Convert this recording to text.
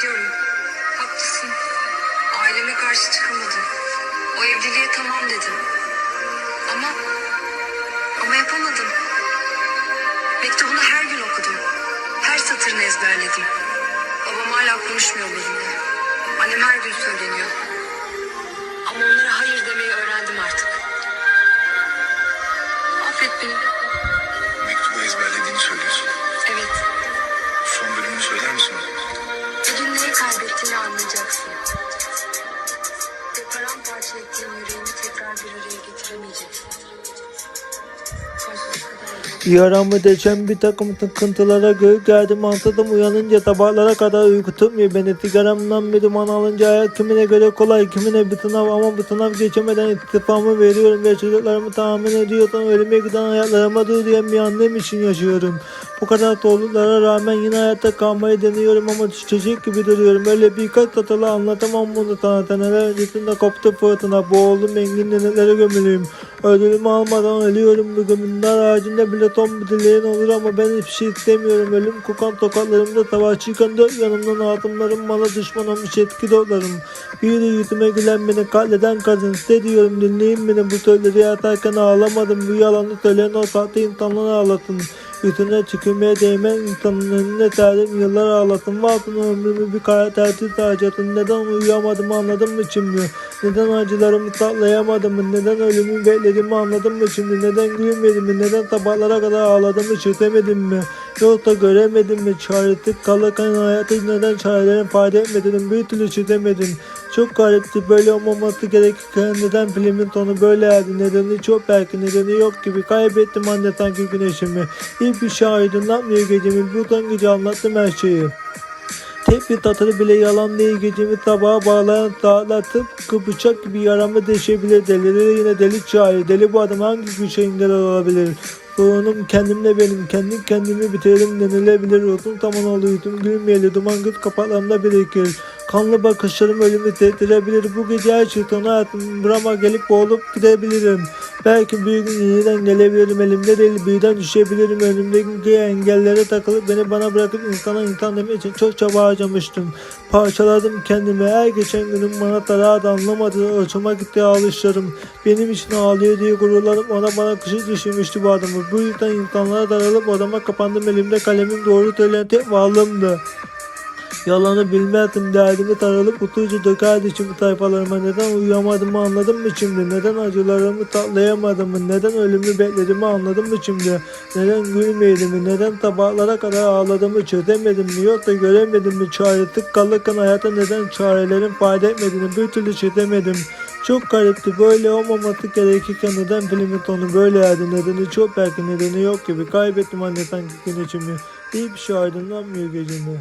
Biliyorum. Haklısın. Aileme karşı çıkamadım. O evliliğe tamam dedim. Ama... Ama yapamadım. Mektubunu her gün okudum. Her satırını ezberledim. Babam hala konuşmuyor benimle. Annem her gün söyleniyor. Ama onlara hayır Yaramı deşen bir takım tıkıntılara göğü geldim anladım uyanınca sabahlara kadar uyku tutmuyor beni sigaramdan bir duman alınca hayat kimine göre kolay kimine bir sınav ama bu sınav geçemeden istifamı veriyorum ve çocuklarımı tahmin ediyorsan ölüme giden hayatlarıma dur diyen bir annem için yaşıyorum. Bu kadar zorluklara rağmen yine hayatta kalmayı deniyorum ama düşecek gibi duruyorum. Öyle birkaç satırla anlatamam bunu sana. Seneler öncesinde koptu fırtına. Boğuldum engin denizlere gömülüyüm. Ödülümü almadan ölüyorum bugün. Nar ağacında bile ton bir dileğin olur ama ben hiçbir şey istemiyorum. Ölüm kokan tokatlarımda savaşçıyken dört yanımdan altınlarım bana düşman olmuş etki dostlarım. Bir de yüzüme gülen beni katleden kadın size dinleyin beni bu sözleri yatarken ağlamadım. Bu yalanı söyleyen o sahte insanları ağlatın. Yüzüne tükürmeye değmez insanın önüne serdim yıllar ağlasın Varsın ömrümü bir kara tertip harcatın Neden uyuyamadım anladın mı şimdi? Neden acılarımı tatlayamadım? Mı Neden ölümü beklediğimi anladın mı şimdi? Neden gülmedim? Mi Neden sabahlara kadar ağladığımı çözemedim mi Yoksa göremedim mi Çaresiz kalırken hayatı. Neden çarelerin fayda etmediğini bir türlü çözemedim çok garipti böyle olmaması gerekirken neden filmin sonu böyle erdi? Nedeni çok belki nedeni yok gibi. Kaybettim anne sanki güneşimi. Hiçbir şey aydınlatmıyor gecemi? Buradan gece anlattım her şeyi. Tek bir tatırı bile yalan değil gecemi sabaha bağlayan saatler tıpkı bıçak gibi yaramı deşebilir. Delileri yine deli çağırır deli bu adam hangi güçe engel olabilir Sorunum kendimle benim kendim kendimi bitirelim denilebilir. Ruhum tamam oldu yüzüm gülmeyeli duman göz kapaklarımda birikir Kanlı bakışlarım ölümü tehditleyebilir. Bu gece her şey sona hayatım burama gelip boğulup gidebilirim. Belki bir gün yeniden gelebilirim. Elimde değil birden düşebilirim. Önümdeki engellere takılıp beni bana bırakıp insana insan demek için çok çaba harcamıştım. Parçaladım kendimi. Her geçen günüm bana daha da anlamadı. Hoşuma gitti ağlışlarım. Benim için ağlıyor diye gururlarım ona bana kışı düşürmüştü bu adamı. Bu yüzden insanlara daralıp odama kapandım. Elimde kalemim doğru söyleyen tek varlığımdı. Yalanı bilmezdim derdimi taralıp utucu dökerdi içimi tayfalarıma. Neden uyuyamadım anladın mı şimdi? Neden acılarımı tatlayamadım mı? Neden ölümü beklediğimi anladın mı şimdi? Neden gülmeyedim mi? Neden tabaklara kadar ağladığımı çözemedim mi? Yoksa göremedim mi? Çaresiz kalırken hayata. Neden çarelerin fayda etmediğini bir türlü çözemedim. Çok garipti böyle olmaması gerekirken neden filmin sonu böyle erdi? Nedeni çok belki nedeni yok gibi. Kaybettim anne sanki gün içimi. Hiçbir şey aydınlanmıyor gecemi